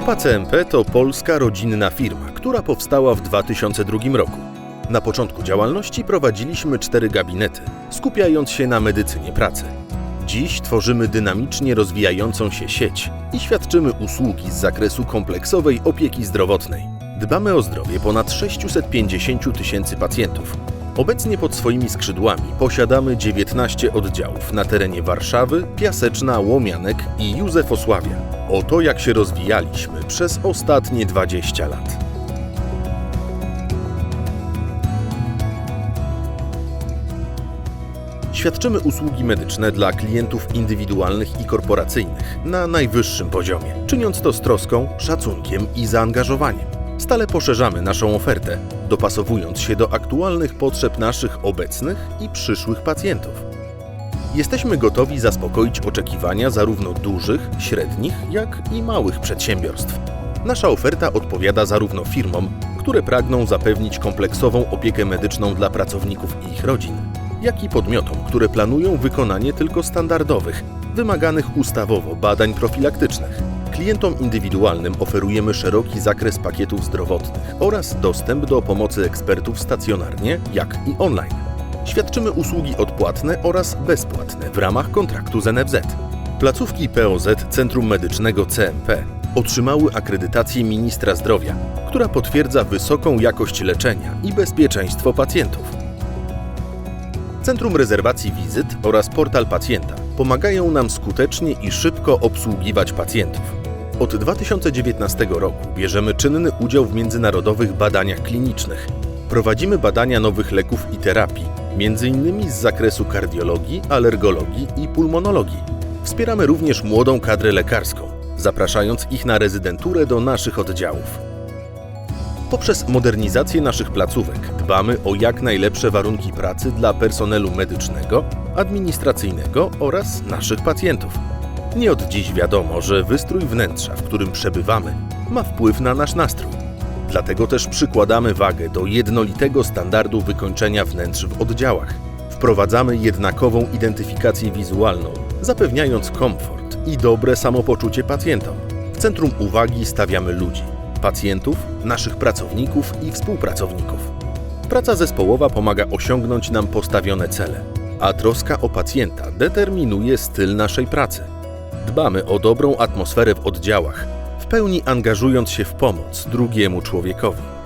Grupa CMP to polska rodzinna firma, która powstała w 2002 roku. Na początku działalności prowadziliśmy cztery gabinety, skupiając się na medycynie pracy. Dziś tworzymy dynamicznie rozwijającą się sieć i świadczymy usługi z zakresu kompleksowej opieki zdrowotnej. Dbamy o zdrowie ponad 650 tysięcy pacjentów. Obecnie pod swoimi skrzydłami posiadamy 19 oddziałów na terenie Warszawy, Piaseczna, Łomianek i Józefosławia. Oto jak się rozwijaliśmy przez ostatnie 20 lat. Świadczymy usługi medyczne dla klientów indywidualnych i korporacyjnych na najwyższym poziomie, czyniąc to z troską, szacunkiem i zaangażowaniem. Stale poszerzamy naszą ofertę, dopasowując się do aktualnych potrzeb naszych obecnych i przyszłych pacjentów. Jesteśmy gotowi zaspokoić oczekiwania zarówno dużych, średnich, jak i małych przedsiębiorstw. Nasza oferta odpowiada zarówno firmom, które pragną zapewnić kompleksową opiekę medyczną dla pracowników i ich rodzin, jak i podmiotom, które planują wykonanie tylko standardowych, wymaganych ustawowo badań profilaktycznych. Klientom indywidualnym oferujemy szeroki zakres pakietów zdrowotnych oraz dostęp do pomocy ekspertów stacjonarnie, jak i online. Świadczymy usługi odpłatne oraz bezpłatne w ramach kontraktu z NFZ. Placówki POZ Centrum Medycznego CMP otrzymały akredytację ministra zdrowia, która potwierdza wysoką jakość leczenia i bezpieczeństwo pacjentów. Centrum Rezerwacji Wizyt oraz Portal Pacjenta pomagają nam skutecznie i szybko obsługiwać pacjentów. Od 2019 roku bierzemy czynny udział w międzynarodowych badaniach klinicznych. Prowadzimy badania nowych leków i terapii, m.in. z zakresu kardiologii, alergologii i pulmonologii. Wspieramy również młodą kadrę lekarską, zapraszając ich na rezydenturę do naszych oddziałów. Poprzez modernizację naszych placówek dbamy o jak najlepsze warunki pracy dla personelu medycznego, administracyjnego oraz naszych pacjentów. Nie od dziś wiadomo, że wystrój wnętrza, w którym przebywamy, ma wpływ na nasz nastrój. Dlatego też przykładamy wagę do jednolitego standardu wykończenia wnętrz w oddziałach. Wprowadzamy jednakową identyfikację wizualną, zapewniając komfort i dobre samopoczucie pacjentom. W centrum uwagi stawiamy ludzi, pacjentów, naszych pracowników i współpracowników. Praca zespołowa pomaga osiągnąć nam postawione cele, a troska o pacjenta determinuje styl naszej pracy. Dbamy o dobrą atmosferę w oddziałach, w pełni angażując się w pomoc drugiemu człowiekowi.